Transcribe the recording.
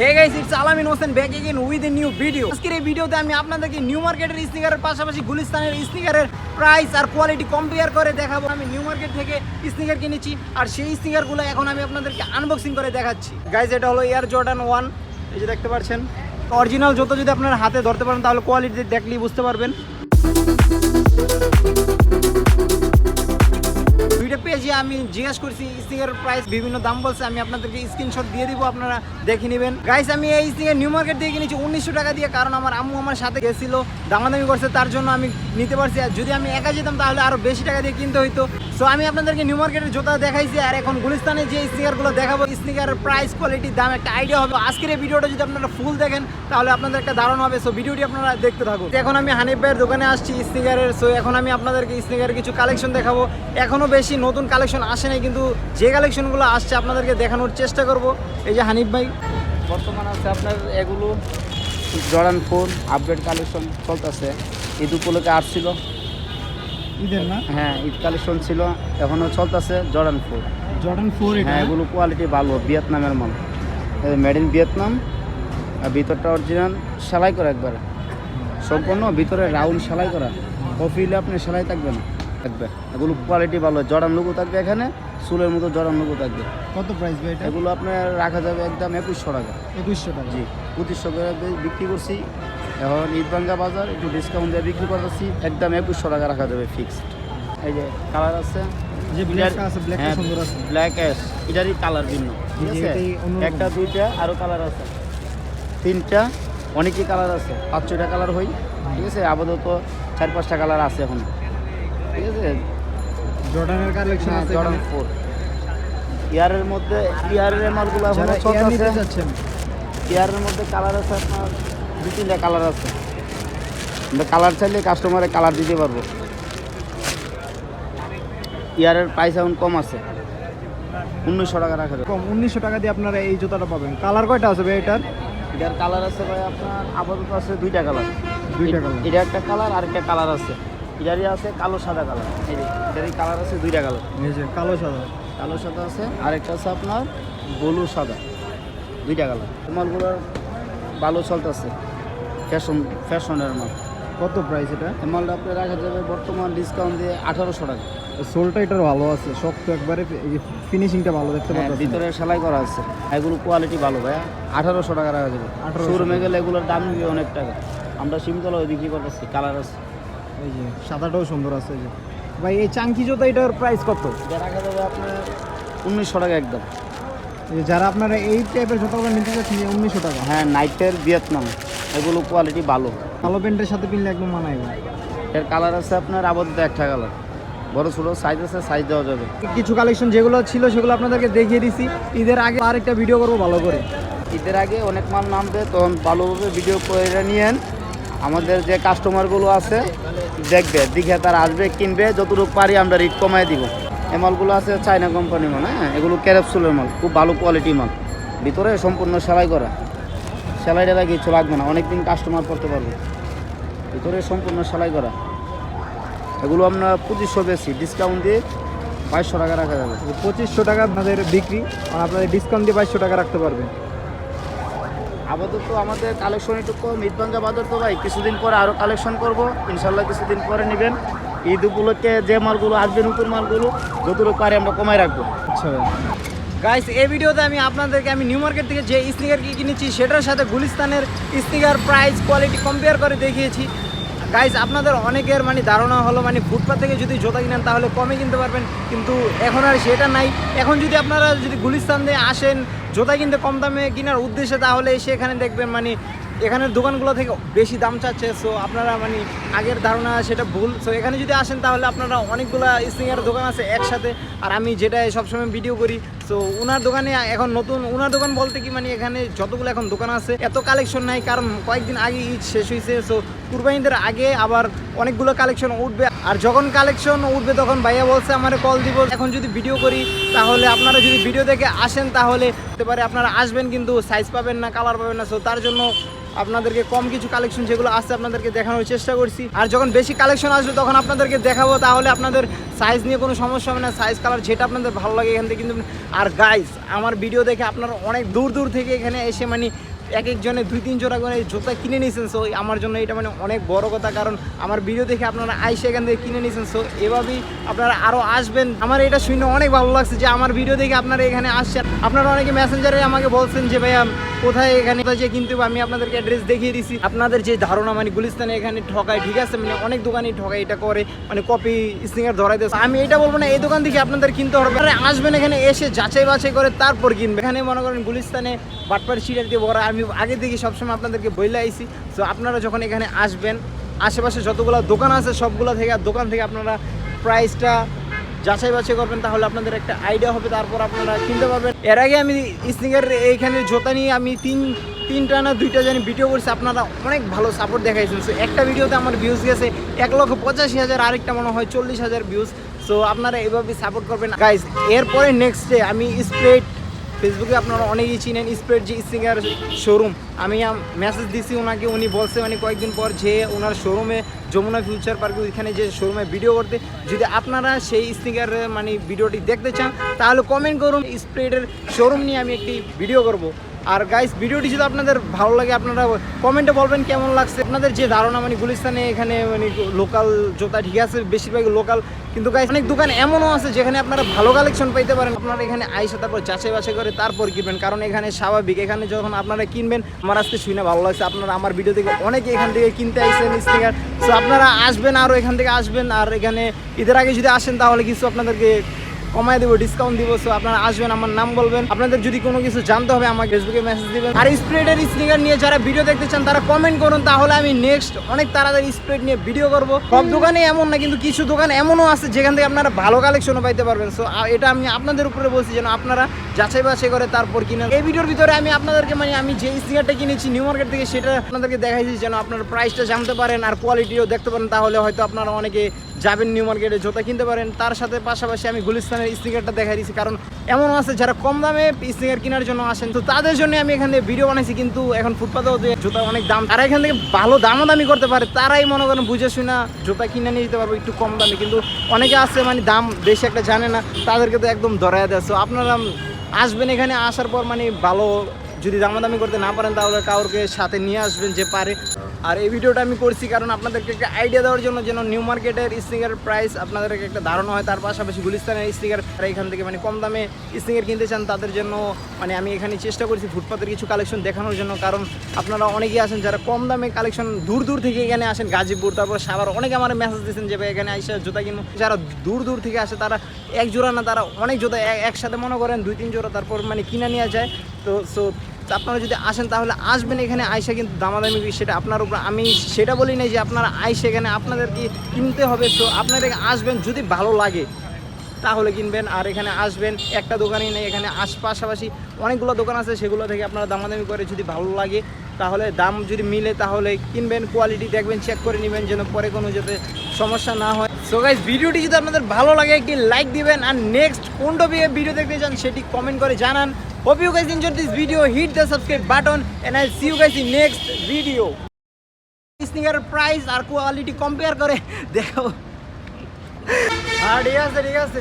Hey guys it's Alamin Hossain back again with a new video আজকের এই ভিডিওতে আমি আপনাদেরকে নিউ মার্কেটের স্নিকারের পাশাপাশি গুলিস্তানের স্নিকারের প্রাইস আর কোয়ালিটি কম্পেয়ার করে দেখাবো। আমি নিউ মার্কেট থেকে স্নিকার কিনেছি আর সেই স্নিকারগুলো এখন আমি আপনাদেরকে আনবক্সিং করে দেখাচ্ছি। গাইস এটা হলো এয়ার জর্ডান ওয়ান এই যে দেখতে পাচ্ছেন। অরিজিনাল জুতো যদি আপনার হাতে ধরতে পারেন, তাহলে কোয়ালিটি দেখলেই বুঝতে পারবেন। আমি জিজ্ঞেস করছি স্টিকারের প্রাইস বিভিন্ন দাম বলছে, আমি আপনাদেরকে স্ক্রিনশট দিয়ে দিব, আপনারা দেখে নেবেন। গাইস আমি এই স্টিকার নিউ মার্কেট দিয়ে কিনেছি উনিশশো টাকা দিয়ে, কারণ আমার আম্মু আমার সাথে গেছিল, দামাদামি করছে, তার জন্য আমি নিতে পারছি। আর যদি আমি একা যেতাম, তাহলে আরও বেশি টাকা দিয়ে কিনতে হইতো। সো আমি আপনাদেরকে নিউ মার্কেটের জুতা দেখাইছি, আর এখন গুলিস্তানে যে স্নিকারগুলো দেখাবো স্নিকারের প্রাইস কোয়ালিটি দাম, একটা আইডিয়া হবে। আজকের এই ভিডিওটা যদি আপনারা ফুল দেখেন, তাহলে আপনাদের একটা ধারণা হবে। সো ভিডিওটি আপনারা দেখতে থাকুন। এখন আমি হানিফ ভাইয়ের দোকানে আসছি স্নিকারের সো এখন আমি আপনাদেরকে স্নিকারের কিছু কালেকশন দেখাবো। এখনও বেশি নতুন কালেকশন আসে নাই কিন্তু যে কালেকশনগুলো আসছে আপনাদেরকে দেখানোর চেষ্টা করব। এই যে হানিফ ভাই। বর্তমান আছে আপনার এগুলো জর্ডান ফোর আপডেট কালেকশন চলতেছে। ঈদ উপলক্ষে আসছিল। ঈদের না? হ্যাঁ ঈদ কালেকশন ছিল এখনও চলতেছে জর্ডান ফোর। জর্ডান ফোর হ্যাঁ এগুলো কোয়ালিটি ভালো ভিয়েতনামের মাল। মেড ইন ভিয়েতনাম আর ভিতরটা অরিজিনাল সেলাই করা একবারে। সম্পূর্ণ ভিতরে রাউন্ড সেলাই করা। কফিলে আপনি সেলাই থাকবে না থাকবে। এগুলো কোয়ালিটি ভালো। জর্ডান লুকু থাকবে এখানে চুলের মতো জর্ডান লুকু থাকবে। কত প্রাইস ভাই এটা? এগুলো আপনার রাখা যাবে একদম একুশশো টাকা। একুশশো টাকা। জি পঁচিশশো বি- বিক্রি করছি। এখন ঈদবাঙ্গা বাজার একটু ডিসকাউন্ট দিয়ে বিক্রি করতেছি। একদম একুশশো টাকা রাখা যাবে ফিক্সড এই যে কালার আছে। যে ব্ল্যাক আছে সুন্দর আছে। ব্ল্যাক অ্যাশ এটারই কালার ভিন্ন। ঠিক আছে? একটা দুইটা আরও কালার আছে। তিনটা অনেকই কালার আছে। পাঁচ ছয়টা কালার হই। ঠিক আছে? আপাতত চার পাঁচটা কালার আছে এখন। ঠিক আছে? জর্ডানের কালেকশন আছে জর্ডান ফোর ইয়ারের মধ্যে ইয়ারের মালগুলো এখন যারা নিতে যাচ্ছেন ইয়ারের মধ্যে কালার আছে আপনার দু তিনটা কালার আছে। কালার চাইলে কাস্টমারে কালার দিতে পারব। ইয়ারের প্রাইস এখন কম আছে। উনিশশো টাকা রাখা কম উনিশশো টাকা দিয়ে আপনারা এই জুতাটা পাবেন। কালার কয়টা আছে ভাই এটার? এটার কালার আছে ভাই আপনার আপাতত আছে দুইটা কালার দুইটা colour। এটা একটা কালার আর একটা কালার আছে। এটারই আছে কালো সাদা কালার। এই যে এটারই কালার আছে দুইটা কালার। এই যে কালো সাদা। কালো সাদা আছে আর একটা আছে আপনার ব্লু সাদা। দুইটা কালার। মালগুলোর ভালো চলতেছে ফ্যাশন ফ্যাশনের মাল। কত প্রাইস এটা? মালটা আপনি রাখা যাবে বর্তমান ডিসকাউন্ট দিয়ে আঠারোশো টাকা। সোলটা এটার ভালো আছে শক্ত একবারে ফিনিশিংটা ভালো দেখতে হ্যাঁ, ভিতরে সেলাই করা আছে। এগুলো কোয়ালিটি ভালো ভাইয়া আঠারোশো টাকা রাখা যাবে। 1800 শোরুমে গেলে এগুলোর দাম নিবে অনেক টাকা। আমরা সিমতলা বিক্রি করতেছি কালার আছে। এই যে সাদাটাও সুন্দর আছে এই যে। ভাই এই চাঙ্কি জুতা এটার প্রাইস কত? আপনার উনিশশো টাকা একদম। যারা আপনারা এই টাইপের জুতাগুলো নিতে চাচ্ছেন উনিশশো টাকা। হ্যাঁ নাইটের ভিয়েতনাম এগুলো কোয়ালিটি ভালো। কালো প্যান্টের সাথে কিনলে একদম মানায় এর কালার আছে আপনার আপাতত একটা কালার বড় ছোটো সাইজ আছে সাইজ দেওয়া যাবে। কিছু কালেকশন যেগুলো ছিল সেগুলো আপনাদেরকে দেখিয়ে দিছি। ঈদের আগে আরেকটা ভিডিও করব ভালো করে। ঈদের আগে অনেক মাল নামবে তখন ভালোভাবে ভিডিও করে নিয়েন। আমাদের যে কাস্টমারগুলো আছে, দেখবে, দেখে তারা আসবে, কিনবে, যতটুকু পারি আমরা রেট কমাই দিব। এই মালগুলো আছে চায়না কোম্পানি মাল হ্যাঁ? এগুলো ক্যারেপসুলের মাল, খুব ভালো কোয়ালিটি মাল। ভিতরে সম্পূর্ণ সেলাই করা। সেলাই কিছু লাগবে না, অনেকদিন কাস্টমার করতে পারবে। ভিতরে সম্পূর্ণ সেলাই করা। এগুলো আমরা পঁচিশশো বেশি ডিসকাউন্ট দিয়ে বাইশশো টাকা রাখা যাবে। পঁচিশশো টাকা আপনাদের বিক্রি, আর আপনাদের ডিসকাউন্ট দিয়ে বাইশশো টাকা রাখতে পারবেন। আপাতত আমাদের কালেকশন একটু কম। বাদর বাজার তো ভাই কিছুদিন পরে আরও কালেকশন করব। ইনশাল্লাহ কিছুদিন পরে নেবেন। ঈদ উপলক্ষে যে মালগুলো আসবে নতুন মালগুলো যতটুকু পারে আমরা কমাই রাখব। আচ্ছা। গাইস এই ভিডিওতে আমি আপনাদেরকে আমি নিউ মার্কেট থেকে যে স্নিকার কি কিনেছি সেটার সাথে গুলিস্তানের স্নিকার প্রাইস কোয়ালিটি কম্পেয়ার করে দেখিয়েছি। গাইস আপনাদের অনেকের মানে ধারণা হলো মানে ফুটপাথ থেকে যদি জুতা কিনেন তাহলে কমে কিনতে পারবেন, কিন্তু এখন আর সেটা নাই। এখন যদি আপনারা যদি গুলিস্তান দিয়ে আসেন, জুতা কিনতে কম দামে কেনার উদ্দেশ্যে, তাহলে সেখানে দেখবেন মানে এখানের দোকানগুলো থেকে বেশি দাম চাচ্ছে। সো আপনারা মানে আগের ধারণা, সেটা ভুল। সো এখানে যদি আসেন, তাহলে আপনারা অনেকগুলো স্নিকার দোকান আছে একসাথে। আর আমি যেটা সবসময় ভিডিও করি সো ওনার দোকানে এখন নতুন ওনার দোকান বলতে কি মানে এখানে যতগুলো এখন দোকান আছে, এত কালেকশন নাই, কারণ কয়েকদিন আগে ঈদ শেষ হয়েছে সো কুরবানিদের আগে আবার অনেকগুলো কালেকশন উঠবে। আর যখন কালেকশন উঠবে তখন ভাইয়া বলছে, আমার কল দিব। এখন যদি ভিডিও করি, তাহলে আপনারা যদি ভিডিও দেখে আসেন, তাহলে হতে পারে আপনারা আসবেন কিন্তু সাইজ পাবেন না কালার পাবেন না। সো তার জন্য আপনাদেরকে কম কিছু কালেকশন যেগুলো আছে আপনাদেরকে দেখানোর চেষ্টা করছি। আর যখন বেশি কালেকশন আসবে তখন আপনাদেরকে দেখাবো, তাহলে আপনাদের সাইজ নিয়ে কোনো সমস্যা হবে না। সাইজ কালার যেটা আপনাদের ভালো লাগে এখান থেকে কিন্তু আর গাইস আমার ভিডিও দেখে আপনারা অনেক দূর দূর থেকে এখানে এসে মানে এক একজনে দুই তিন জোড়া করে জুতা কিনে নিয়েছেন সো আমার জন্য এটা মানে অনেক বড় কথা, কারণ আমার ভিডিও দেখে আপনারা আইসে এখান থেকে কিনে নিয়েছেন সো এভাবেই আপনারা আরও আসবেন। আমার এটা শুনে অনেক ভালো লাগছে যে আমার ভিডিও দেখে আপনারা এখানে আসছেন। আপনারা অনেকে মেসেঞ্জারে আমাকে বলছেন যে, ভাইয়া, কোথায় এখানে যে কিনতে? আমি আপনাদেরকে অ্যাড্রেস দেখিয়ে দিছি। আপনাদের যে ধারণা মানে গুলিস্তানে এখানে ঠকায়, ঠিক আছে? মানে অনেক দোকানই ঠকায়, এটা করে মানে কপি স্নিকার ধরাই দিচ্ছে আমি এটা বলব না, এই দোকান থেকে আপনাদের কিনতে হবে। আসবেন এখানে এসে যাচাই বাছাই করে তারপর কিনবে এখানে মনে করেন গুলিস্তানে বাটপার সিটার দিয়ে ভরা আমি আগে থেকে সবসময় আপনাদেরকে বইলে আইছি। তো আপনারা যখন এখানে আসবেন, আশেপাশে যতগুলো দোকান আছে, সবগুলো থেকে দোকান থেকে আপনারা প্রাইসটা যাচাই বাছাই করবেন, তাহলে আপনাদের একটা আইডিয়া হবে, তারপর আপনারা কিনতে পারবেন। এর আগে আমি স্নিকার এইখানে জোতা নিয়ে আমি তিন, তিনটা না দুইটা জানি ভিডিও করছি, আপনারা অনেক ভালো সাপোর্ট দেখাইছেন। সো একটা ভিডিওতে আমার ভিউজ গেছে এক লক্ষ পঁচাশি হাজার, আরেকটা মনে হয় চল্লিশ হাজার ভিউজ সো আপনারা এইভাবে সাপোর্ট করবেন। গাইজ এরপরে নেক্সট ডে আমি স্প্রেড ফেসবুকে আপনারা অনেকেই চিনেন স্প্রেড যে সিঙ্গার শোরুম আমি মেসেজ দিছি ওনাকে উনি বলছে মানে কয়েকদিন পর যে ওনার শোরুমে যমুনা ফিউচার পার্কে ওইখানে যে শোরুমে ভিডিও করতে, যদি আপনারা সেই স্নিকার মানে ভিডিওটি দেখতে চান, তাহলে কমেন্ট করুন স্প্রেডের শোরুম নিয়ে আমি একটি ভিডিও করব। আর গাইস ভিডিওটি যদি আপনাদের ভালো লাগে, আপনারা কমেন্টে বলবেন কেমন লাগছে। আপনাদের যে ধারণা মানে গুলিস্তানে এখানে মানে লোকাল জোতা ঠিক আছে, বেশিরভাগ লোকাল কিন্তু গাইস অনেক দোকান এমনও আছে যেখানে আপনারা ভালো কালেকশন পাইতে পারেন। আপনারা এখানে আইসে তারপর যাচাই বাছাই করে তারপর কিনবেন। কারণ এখানে স্বাভাবিক, এখানে যখন আপনারা কিনবেন, আমার আজকে শুনে ভালো লাগছে। আপনারা আমার ভিডিও থেকে অনেকে এখান থেকে কিনতে আইসেন স্টিকার সো আপনারা আসবেন আরও এখান থেকে আসবেন। আর এখানে ঈদের আগে যদি আসেন, তাহলে কিছু আপনাদেরকে কমায় দেবো ডিসকাউন্ট দিব সো আপনারা আসবেন, আমার নাম বলবেন। আপনাদের যদি কোনো কিছু জানতে হবে, আমাকে ফেসবুকে মেসেজ দিবেন। আর স্প্রেডের স্নিকার নিয়ে যারা ভিডিও দেখতে চান, তারা কমেন্ট করুন, তাহলে আমি নেক্সট অনেক তাড়াতাড়ি স্প্রেড নিয়ে ভিডিও করব। সব দোকানে এমন না, কিন্তু কিছু দোকান এমনও আছে, যেখান থেকে আপনারা ভালো কালেকশনও পাইতে পারবেন। সো এটা আমি আপনাদের উপরে বলছি যেন আপনারা যাচাই বাছাই করে তারপর কিনেন। এই ভিডিওর ভিতরে আমি আপনাদেরকে মানে আমি যে স্নিকারটা কিনেছি নিউ মার্কেট থেকে, সেটা আপনাদেরকে দেখাইছি যেন আপনার প্রাইসটা জানতে পারেন আর কোয়ালিটিও দেখতে পারেন, তাহলে হয়তো আপনারা অনেকে যাবেন নিউ মার্কেটে জোতা কিনতে পারেন। তার সাথে পাশাপাশি আমি গুলিস্তানের স্নিকারটা দেখা দিয়েছি। কারণ এমনও আছে, যারা কম দামে স্নিকার কেনার জন্য আসেন, তো তাদের জন্য আমি এখান থেকে ভিডিও বানাইছি। কিন্তু এখন ফুটপাতেও জুতা অনেক দাম। তারা এখান থেকে ভালো দামও দামি করতে পারে, তারাই মনে করেন বুঝে শুনা জুতা কিনে নিয়ে যেতে পারব একটু কম দামে। কিন্তু অনেকে আছে মানে দাম বেশি একটা জানে না, তাদেরকে তো একদম ধরাই দেয়। সো আপনারা আসবেন এখানে, আসার পর মানে ভালো যদি দামাদামি করতে না পারেন তাহলে কাউকে সাথে নিয়ে আসবেন যে পারে। আর এই ভিডিওটা আমি করছি কারণ আপনাদেরকে একটা আইডিয়া দেওয়ার জন্য যেন নিউ মার্কেটের স্নিকার প্রাইস আপনাদেরকে একটা ধারণা হয়। তার পাশাপাশি গুলিস্তানের স্নিকার এখান থেকে মানে কম দামে স্নিকার কিনতে চান, তাদের জন্য মানে আমি এখানে চেষ্টা করছি ফুটপাতের কিছু কালেকশন দেখানোর জন্য। কারণ আপনারা অনেকেই আছেন যারা কম দামে কালেকশন দূর দূর থেকে এখানে আসেন, গাজীপুর, তারপর সাবার অনেকে আমার মেসেজ দিয়েছেন যে এখানে আইসা জুতা কিনবো যারা দূর দূর থেকে আসে, তারা এক জোড়া না, তারা অনেক এক- একসাথে মনে করেন দুই, তিন জোড়া তারপর মানে কিনে নেওয়া যায়। তো সো আপনারা যদি আসেন তাহলে আসবেন এখানে, আইসা কিন্তু দামাদামি সেটা আপনার উপর আমি সেটা বলি নাই যে আপনারা আইসে এখানে আপনাদের কি কিনতে হবে, তো আপনারা আসবেন যদি ভালো লাগে, তাহলে কিনবেন। আর এখানে আসবেন, একটা দোকানই নেই, এখানে আশ পাশাপাশি অনেকগুলো দোকান আছে, সেগুলো থেকে আপনারা দামাদামি করে যদি ভালো লাগে, তাহলে দাম যদি মিলে তাহলে কিনবেন কোয়ালিটি দেখবেন চেক করে নেবেন, যেন পরে কোনো যাতে সমস্যা না হয়। সো গাইজ ভিডিওটি যদি আপনাদের ভালো লাগে, একটি লাইক দিবেন আর নেক্সট কোন টপিকে ভিডিও দেখতে চান, সেটি কমেন্ট করে জানান। Hope you guys enjoy this video hit the subscribe button and I see you guys in next video sneaker price R quality compare করে দেখো হ্যাঁ ঠিক আছে ঠিক আছে।